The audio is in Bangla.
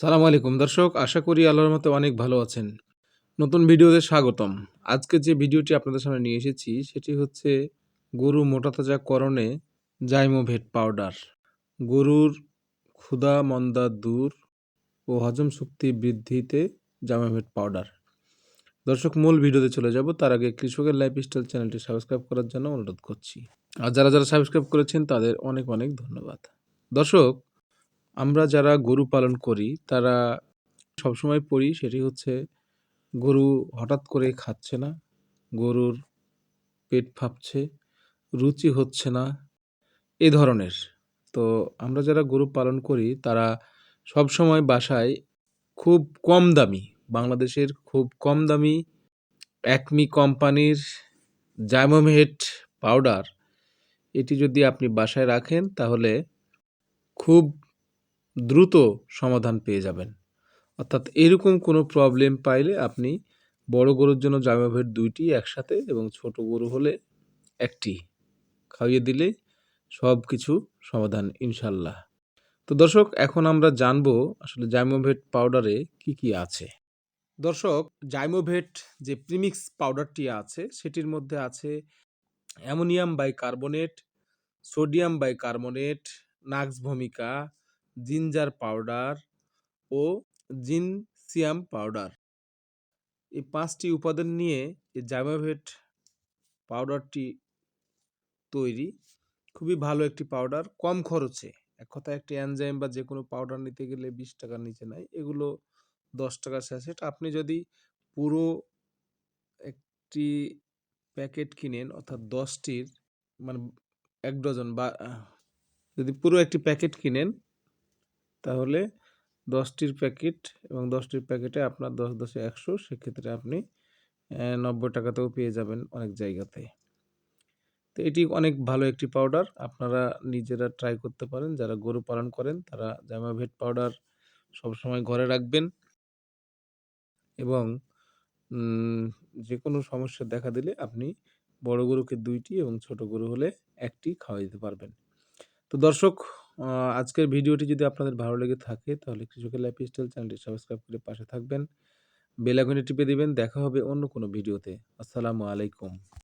সালাম আলাইকুম। দর্শক, আশা করি আল্লাহর মতো অনেক ভালো আছেন। নতুন ভিডিওতে স্বাগতম। আজকে যে ভিডিওটি আপনাদের সামনে নিয়ে এসেছি, সেটি হচ্ছে গরু মোটাতাজাকরণে জাইমোভেট পাউডার। গরুর ক্ষুধা, মন্দা দূর ও হজম শক্তি বৃদ্ধিতে জাইমোভেট পাউডার। দর্শক, মূল ভিডিওতে চলে যাব। তার আগে কৃষকের লাইফস্টাইল চ্যানেলটি সাবস্ক্রাইব করার জন্য অনুরোধ করছি। আর যারা যারা সাবস্ক্রাইব করেছেন, তাদের অনেক অনেক ধন্যবাদ। দর্শক আমরা যারা গরু পালন করি, তারা সবসময় পড়ি সেটি হচ্ছে গরু হঠাৎ করে খাচ্ছে না, গরুর পেট ফাঁপছে, রুচি হচ্ছে না, এ ধরনের। তো আমরা যারা গরু পালন করি, তারা সবসময় বাসায় খুব কম দামি, বাংলাদেশের খুব কম দামি অ্যাকমি কোম্পানির জাইমোমেট পাউডার, এটি যদি আপনি বাসায় রাখেন, তাহলে খুব দ্রুত সমাধান পেয়ে যাবেন। অর্থাৎ এরকম কোনো প্রবলেম পাইলে আপনি বড় গরুর জন্য জামাভেট দুইটি একসাথে এবং ছোট গরু হলে একটি। খাইয়ে দিলে সব কিছু সমাধান ইনশাল্লাহ তো দর্শক, এখন আমরা জানব আসলে জাইমোভেট পাউডারে কি কি আছে। দর্শক জাইমোভেট যে প্রিমিক্স পাউডারটি আছে, সেটির মধ্যে আছে অ্যামোনিয়াম বাইকার্বনেট সোডিয়াম বাইকার্বনেট নাক্স ভূমিকা জিঞ্জার পাউডার ও জিনসিয়াম পাউডার এই পাঁচটি উপাদান নিয়ে এই জাইমোভেট পাউডারটি তৈরি। খুবই ভালো একটি পাউডার কম খরচে। এক কথায় একটি অ্যানজাইম বা যে কোনো পাউডার নিতে গেলে বিশ টাকার নিচে নাই। এগুলো দশ টাকার স্যাসেট আপনি যদি পুরো একটি প্যাকেট কিনেন, অর্থাৎ দশটির মানে এক ডজন বা, যদি পুরো একটি প্যাকেট কিনেন তাহলে দশটির প্যাকেট এবং দশটির প্যাকেটে আপনার দশ দশে একশো, সেক্ষেত্রে আপনি নব্বই টাকাতেও পেয়ে যাবেন অনেক জায়গাতে। তো এটি অনেক ভালো একটি পাউডার আপনারা নিজেরা ট্রাই করতে পারেন, যারা গরু পালন করেন তারা জামাভেট পাউডার সবসময় ঘরে রাখবেন। এবং যে কোনো সমস্যা দেখা দিলে আপনি বড় গরুকে দুইটি এবং ছোট গরু হলে একটি খাওয়া দিতে পারবেন। তো দর্শক আজকের ভিডিওটি যদি আপনাদের ভালো লেগে থাকে, তাহলে কৃষকের লাইফ স্টাইল চ্যানেলটি সাবস্ক্রাইব করে পাশে থাকবেন। বেল টিপে দিবেন। দেখা হবে অন্য কোনো ভিডিওতে। আসসালামু আলাইকুম।